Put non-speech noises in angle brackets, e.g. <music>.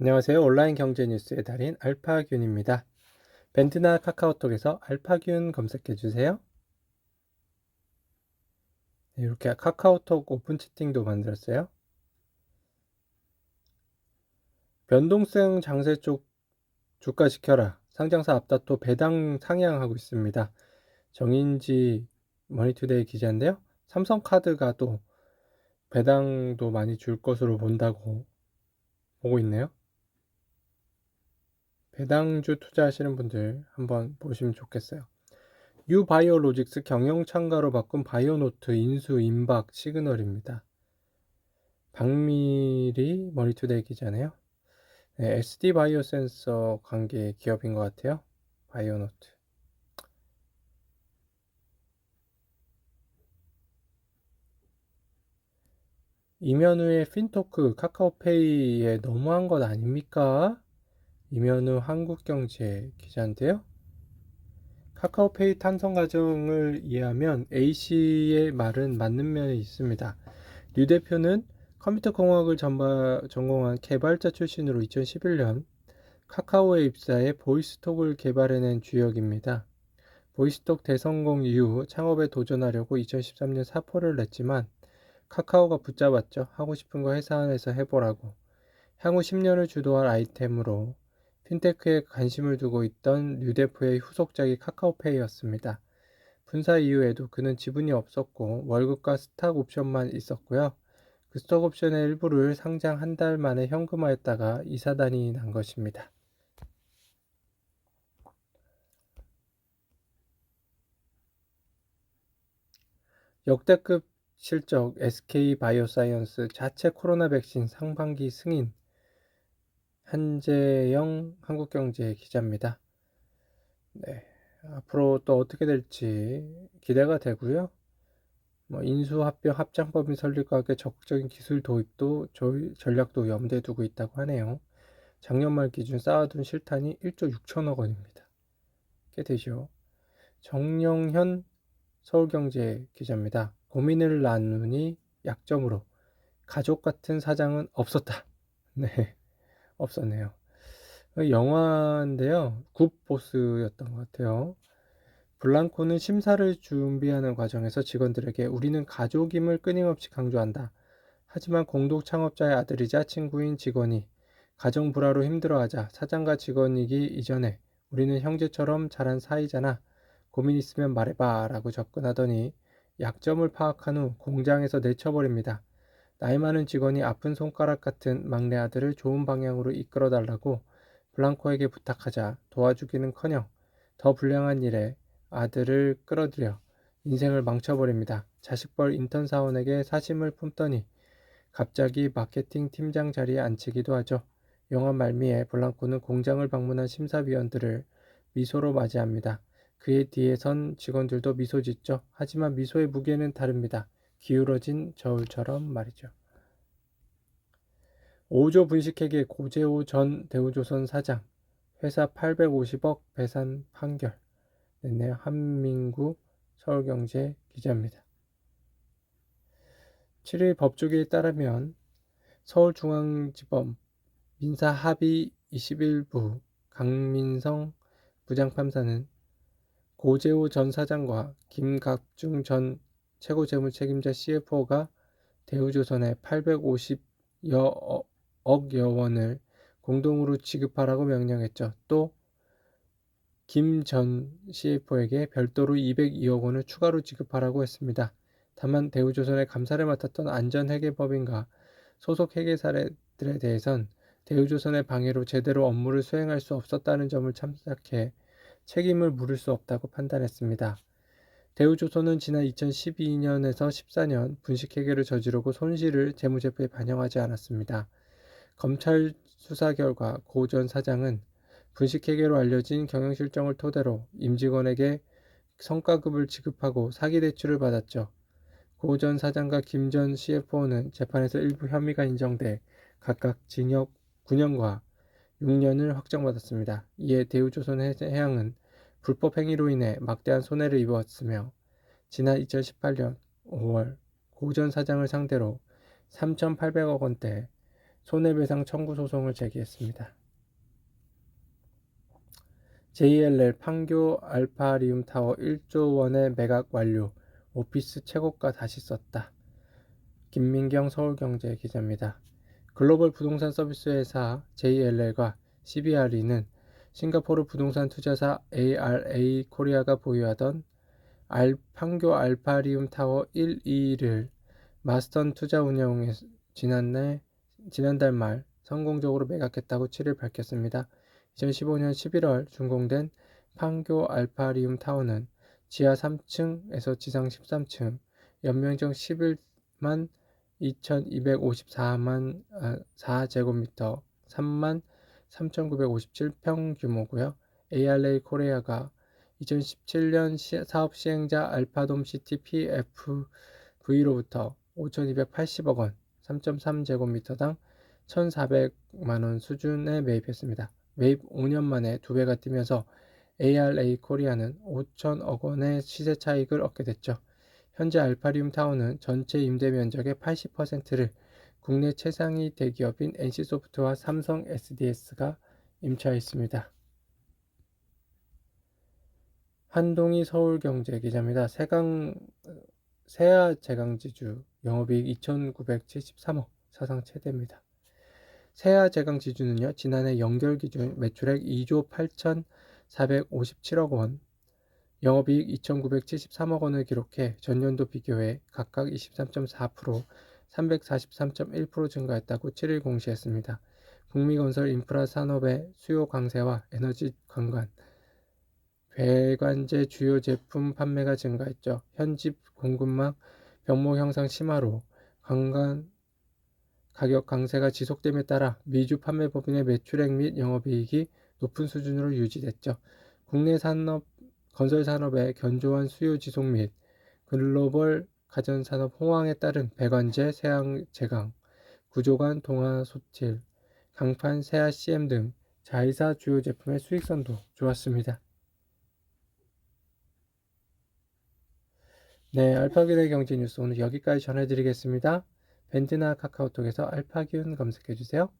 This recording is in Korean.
안녕하세요. 온라인 경제 뉴스의 달인 알파균입니다. 밴드나 카카오톡에서 알파균 검색해 주세요. 네, 이렇게 카카오톡 오픈 채팅도 만들었어요. 변동성 장세 쪽 주가 지켜라. 상장사 앞다토 배당 상향하고 있습니다. 정인지 머니투데이 기자인데요. 삼성카드가 또 배당도 많이 줄 것으로 본다고 보고 있네요. 배당주 투자하시는 분들 한번 보시면 좋겠어요. 유바이오로직스 경영 참가로 바꾼 바이오노트 인수 임박 시그널입니다. 박미리 머니투데이 기자네요. 네, SD 바이오 센서 관계 기업인 것 같아요. 바이오노트. 이면우의 핀토크 카카오페이에 너무한 것 아닙니까? 이면우 한국경제 기자인데요. 카카오페이 탄성 과정을 이해하면 A씨의 말은 맞는 면이 있습니다. 류 대표는 컴퓨터 공학을 전바, 전공한 개발자 출신으로 2011년 카카오에 입사해 보이스톡을 개발해낸 주역입니다. 보이스톡 대성공 이후 창업에 도전하려고 2013년 사포를 냈지만 카카오가 붙잡았죠. 하고 싶은 거 회사 안에서 해보라고. 향후 10년을 주도할 아이템으로 핀테크에 관심을 두고 있던 류 대표의 후속작이 카카오페이였습니다. 분사 이후에도 그는 지분이 없었고 월급과 스탁 옵션만 있었고요. 그 스톡 옵션의 일부를 상장 한 달 만에 현금화했다가 이사단이 난 것입니다. 역대급 실적 SK 바이오사이언스 자체 코로나 백신 상반기 승인 한재영 한국경제 기자입니다. 네, 앞으로 또 어떻게 될지 기대가 되고요. 뭐 인수합병 합장법인 설립과 함께 적극적인 기술 도입도 전략도 염두에 두고 있다고 하네요. 작년 말 기준 쌓아둔 실탄이 1조 6천억 원입니다. 꽤 되죠. 정영현 서울경제 기자입니다. 고민을 나누니 약점으로 가족 같은 사장은 없었다. <laughs> 네. 없었네요. 영화인데요. 굿보스였던 것 같아요. 블랑코는 심사를 준비하는 과정에서 직원들에게 우리는 가족임을 끊임없이 강조한다. 하지만 공동 창업자의 아들이자 친구인 직원이 가정 불화로 힘들어하자 사장과 직원이기 이전에 우리는 형제처럼 자란 사이잖아. 고민 있으면 말해봐 라고 접근하더니 약점을 파악한 후 공장에서 내쳐버립니다. 나이 많은 직원이 아픈 손가락 같은 막내 아들을 좋은 방향으로 이끌어 달라고 블랑코에게 부탁하자 도와주기는커녕 더 불량한 일에 아들을 끌어들여 인생을 망쳐버립니다. 자식벌 인턴 사원에게 사심을 품더니 갑자기 마케팅 팀장 자리에 앉히기도 하죠. 영화 말미에 블랑코는 공장을 방문한 심사위원들을 미소로 맞이합니다. 그의 뒤에 선 직원들도 미소 짓죠. 하지만 미소의 무게는 다릅니다. 기울어진 저울처럼 말이죠. 5조 분식회계 고재호 전 대우조선 사장 회사 850억 배산 판결 냈네요. 한민구 서울경제 기자입니다. 7일 법조계에 따르면 서울중앙지법 민사합의 21부 강민성 부장판사는 고재호 전 사장과 김각중 전 최고재무 책임자 CFO가 대우조선에 850여 억여 원을 공동으로 지급하라고 명령했죠. 또 김 전 CFO에게 별도로 202억 원을 추가로 지급하라고 했습니다. 다만 대우조선의 감사를 맡았던 안전회계법인과 소속 회계사들에 대해선 대우조선의 방해로 제대로 업무를 수행할 수 없었다는 점을 참작해 책임을 물을 수 없다고 판단했습니다. 대우조선은 지난 2012년에서 14년 분식회계를 저지르고 손실을 재무제표에 반영하지 않았습니다. 검찰 수사 결과 고 전 사장은 분식회계로 알려진 경영실정을 토대로 임직원에게 성과급을 지급하고 사기 대출을 받았죠. 고 전 사장과 김 전 CFO는 재판에서 일부 혐의가 인정돼 각각 징역 9년과 6년을 확정받았습니다. 이에 대우조선 해양은 불법 행위로 인해 막대한 손해를 입었으며 지난 2018년 5월 고전 사장을 상대로 3,800억 원대 손해배상 청구 소송을 제기했습니다. JLL 판교 알파리움 타워 1조 원의 매각 완료. 오피스 최고가 다시 썼다. 김민경 서울경제 기자입니다. 글로벌 부동산 서비스 회사 JLL과 CBRE는 싱가포르 부동산 투자사 ARA 코리아가 보유하던 알, 판교 알파리움 타워 1, 2를 마스턴 투자 운영에 지난해 지난달 말 성공적으로 매각했다고 7일 밝혔습니다. 2015년 11월 준공된 판교 알파리움 타워는 지하 3층에서 지상 13층, 연면적 11만 2,254만 4제곱미터, 3만 3,957평 규모고요. ARA 코리아가 2017년 사업 시행자 알파돔 시티 PFV로부터 5,280억 원, 3.3제곱미터당 1,400만 원 수준에 매입했습니다. 매입 5년 만에 두 배가 뛰면서 ARA 코리아는 5천억 원의 시세 차익을 얻게 됐죠. 현재 알파리움 타워는 전체 임대 면적의 80%를 국내 최상위 대기업인 NC소프트와 삼성 SDS가 임차해 있습니다. 한동희 서울경제 기자입니다. 세강 세아 제강지주 영업이익 2,973억 사상 최대입니다. 세아 제강지주는요 지난해 연결 기준 매출액 2조 8,457억 원, 영업이익 2,973억 원을 기록해 전년도 비교해 각각 23.4%, 343.1% 증가했다고 7일 공시했습니다. 북미 건설 인프라 산업의 수요 강세와 에너지 관관, 배관제 주요 제품 판매가 증가했죠. 현지 공급망 병목 형상 심화로 관관 가격 강세가 지속됨에 따라 미주 판매 법인의 매출액 및 영업이익이 높은 수준으로 유지됐죠. 국내 산업 건설 산업의 견조한 수요 지속 및 글로벌 가전산업 호황에 따른 배관제, 세양 제강, 구조관, 동화 소틸, 강판, 세아 CM 등 자회사 주요 제품의 수익성도 좋았습니다. 네, 알파균의 경제 뉴스 오늘 여기까지 전해드리겠습니다. 밴드나 카카오톡에서 알파균 검색해주세요.